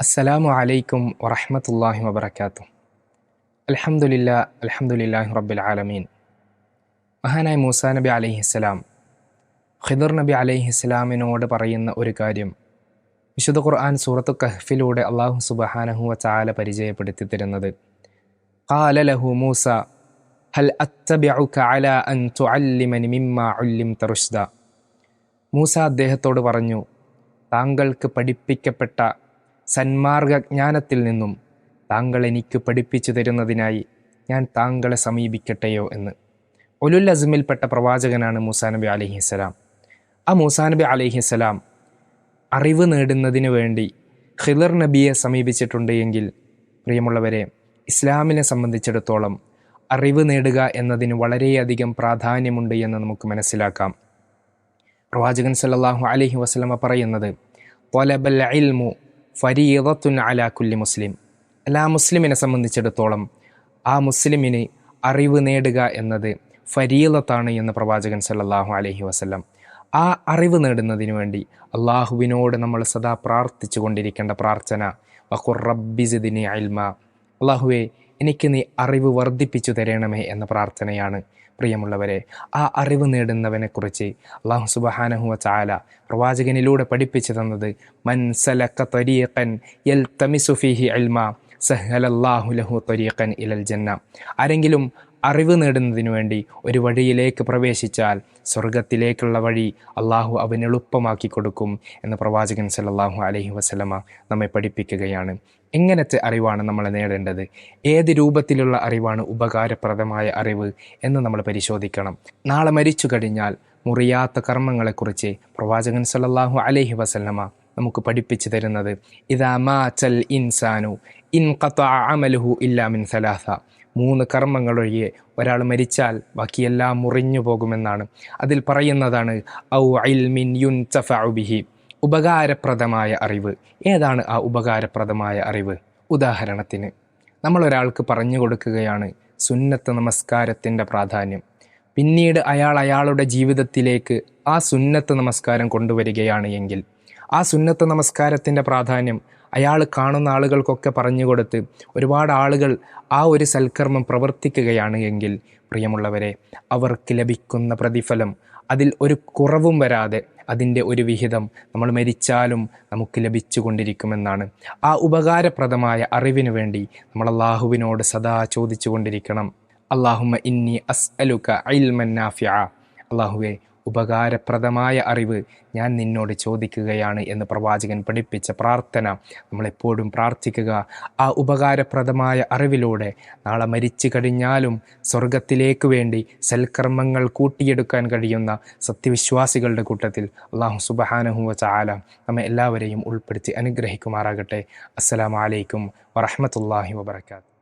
അസ്സലാമു അലൈക്കും വറഹമത്തല്ലാഹി വബർക്കാത്തു അലഹമുല്ല അലഹമുല്ലാഹി റബ്ബിൽ ആലമീൻ. മഹാനായ മൂസാ നബി അലൈഹിസ്സലാം ഖിദർ നബി അലൈഹിസ്സലാമിനോട് പറയുന്ന ഒരു കാര്യം വിശുദ്ധ ഖുർആൻ സൂറത്തു കഹ്ഫിലൂടെ അള്ളാഹു സുബഹാനഹു വാല പരിചയപ്പെടുത്തി തരുന്നത്. ഖാല ലഹു മൂസ ഹൽ അത്തബിഉക അലാ അൻ തുഅല്ലിമനി മിമ്മാ ഉല്ലിംത റുഷ്ദ മൂസ അദ്ദേഹത്തോട് പറഞ്ഞു താങ്കൾക്ക് പഠിപ്പിക്കപ്പെട്ട സന്മാർഗജ്ഞാനത്തിൽ നിന്നും താങ്കൾ എനിക്ക് പഠിപ്പിച്ചു തരുന്നതിനായി ഞാൻ താങ്കളെ സമീപിക്കട്ടെയോ എന്ന്. ഒലുൽ അസ്മിൽപ്പെട്ട പ്രവാചകനാണ് മൂസാനബി അലഹിസ്സലാം ആ മൂസാനബി അലഹിസ്സലാം അറിവ് നേടുന്നതിന് വേണ്ടി ഖിദർ നബിയെ സമീപിച്ചിട്ടുണ്ട് എങ്കിൽ പ്രിയമുള്ളവരെ ഇസ്ലാമിനെ സംബന്ധിച്ചിടത്തോളം അറിവ് നേടുക എന്നതിന് വളരെയധികം പ്രാധാന്യമുണ്ട് എന്ന് നമുക്ക് മനസ്സിലാക്കാം. പ്രവാചകൻ സല്ലാഹു അലഹി വസ്ലമ പറയുന്നത് പൊലബൽ ഇൽമു ഫരീദത്തുൻ അലാ കുല്ലി മുസ്ലിം. എല്ലാ മുസ്ലിമിനെ സംബന്ധിച്ചിടത്തോളം ആ മുസ്ലിമിന് അറിവ് നേടുക എന്നത് ഫരീലത്താണ് എന്ന് പ്രവാചകൻ സല്ലാഹു അലഹി വസല്ലം. ആ അറിവ് നേടുന്നതിന് വേണ്ടി അള്ളാഹുവിനോട് നമ്മൾ സദാ പ്രാർത്ഥിച്ചു കൊണ്ടിരിക്കേണ്ട പ്രാർത്ഥന വഖുർ റബ്ബി സിദിനി അൽമ. അള്ളാഹുവെ എനിക്ക് നീ അറിവ് വർദ്ധിപ്പിച്ചു തരണമേ എന്ന പ്രാർത്ഥനയാണ് പ്രിയമുള്ളവരെ. ആ അറിവ് നേടുന്നവനെക്കുറിച്ച് അള്ളാഹു സുബഹാനഹുവ ചാല പ്രവാചകനിലൂടെ പഠിപ്പിച്ചു തന്നത് മൻസലക്ക തൊരിയക്കൻ എൽ തമിസുഫിഹി അൽമ സഹലല്ലാഹു ലഹു ത്വരീഖൻ ഇലൽ ജന്ന. ആരെങ്കിലും അറിവ് നേടുന്നതിനു വേണ്ടി ഒരു വഴിയിലേക്ക് പ്രവേശിച്ചാൽ സ്വർഗത്തിലേക്കുള്ള വഴി അള്ളാഹു അവന് എളുപ്പമാക്കി കൊടുക്കും എന്ന് പ്രവാചകൻ സല്ലല്ലാഹു അലഹി വസ്ലമ നമ്മെ പഠിപ്പിക്കുകയാണ്. എങ്ങനത്തെ അറിവാണ് നമ്മൾ നേടേണ്ടത്. ഏത് രൂപത്തിലുള്ള അറിവാണ് ഉപകാരപ്രദമായ അറിവ് എന്ന് നമ്മൾ പരിശോധിക്കണം. നാളെ മരിച്ചു കഴിഞ്ഞാൽ മുറിയാത്ത കർമ്മങ്ങളെക്കുറിച്ച് പ്രവാചകൻ സല്ലല്ലാഹു അലഹി വസല്ലമ നമുക്ക് പഠിപ്പിച്ചു തരുന്നത് ഇതാ മാച്ചൽ ഇൻസാനു ഇൻ അമലുഹു ഇല്ലാ മിൻ സലാസ. മൂന്ന് കർമ്മങ്ങളൊഴികെ ഒരാൾ മരിച്ചാൽ ബാക്കിയെല്ലാം മുറിഞ്ഞു പോകുമെന്നാണ്. അതിൽ പറയുന്നതാണ് ഔ ഇൽമിൻ യുൻ ബിഹി. ഉപകാരപ്രദമായ അറിവ്. ഏതാണ് ആ ഉപകാരപ്രദമായ അറിവ്? ഉദാഹരണത്തിന് നമ്മളൊരാൾക്ക് പറഞ്ഞു കൊടുക്കുകയാണ് സുന്നത്ത് നമസ്കാരത്തിന്റെ പ്രാധാന്യം. പിന്നീട് അയാൾ അയാളുടെ ജീവിതത്തിലേക്ക് ആ സുന്നത്ത് നമസ്കാരം കൊണ്ടുവരികയാണ് എങ്കിൽ ആ സുന്നത്ത് നമസ്കാരത്തിന്റെ പ്രാധാന്യം അയാൾ കാണുന്ന ആളുകൾക്കൊക്കെ പറഞ്ഞു കൊടുത്ത് ഒരുപാട് ആളുകൾ ആ ഒരു സൽക്കർമ്മം പ്രവർത്തിക്കുകയാണ് എങ്കിൽ പ്രിയമുള്ളവരെ അവർക്ക് ലഭിക്കുന്ന പ്രതിഫലം അതിൽ ഒരു കുറവും വരാതെ അതിന്റെ ഒരു വിഹിതം നമ്മൾ മരിച്ചാലും നമുക്ക് ലഭിച്ചു കൊണ്ടിരിക്കുമെന്നാണ് ആ ഉപകാരപ്രദമായ അറിവിനു വേണ്ടി നമ്മൾ അള്ളാഹുവിനോട് സദാ ചോദിച്ചു കൊണ്ടിരിക്കണം അള്ളാഹുമ ഇന്നി അസ് അലുക അയിൽമന്നാഫ്യ അള്ളാഹുവെ ഉപകാരപ്രദമായ അറിവ് ഞാൻ നിന്നോട് ചോദിക്കുകയാണ് എന്ന് പ്രവാചകൻ പഠിപ്പിച്ച പ്രാർത്ഥന നമ്മളെപ്പോഴും പ്രാർത്ഥിക്കുക. ആ ഉപകാരപ്രദമായ അറിവിലൂടെ നാളെ മരിച്ചു കഴിഞ്ഞാലും സ്വർഗത്തിലേക്ക് വേണ്ടി സൽക്കർമ്മങ്ങൾ കൂട്ടിയെടുക്കാൻ കഴിയുന്ന സത്യവിശ്വാസികളുടെ കൂട്ടത്തിൽ അള്ളാഹു സുബഹാനഹുവ ചാല നമ്മെ എല്ലാവരെയും ഉൾപ്പെടുത്തി അനുഗ്രഹിക്കുമാറാകട്ടെ. അസ്സലാമലൈക്കും വറഹമത്തല്ലാഹി വബർക്കാത്തു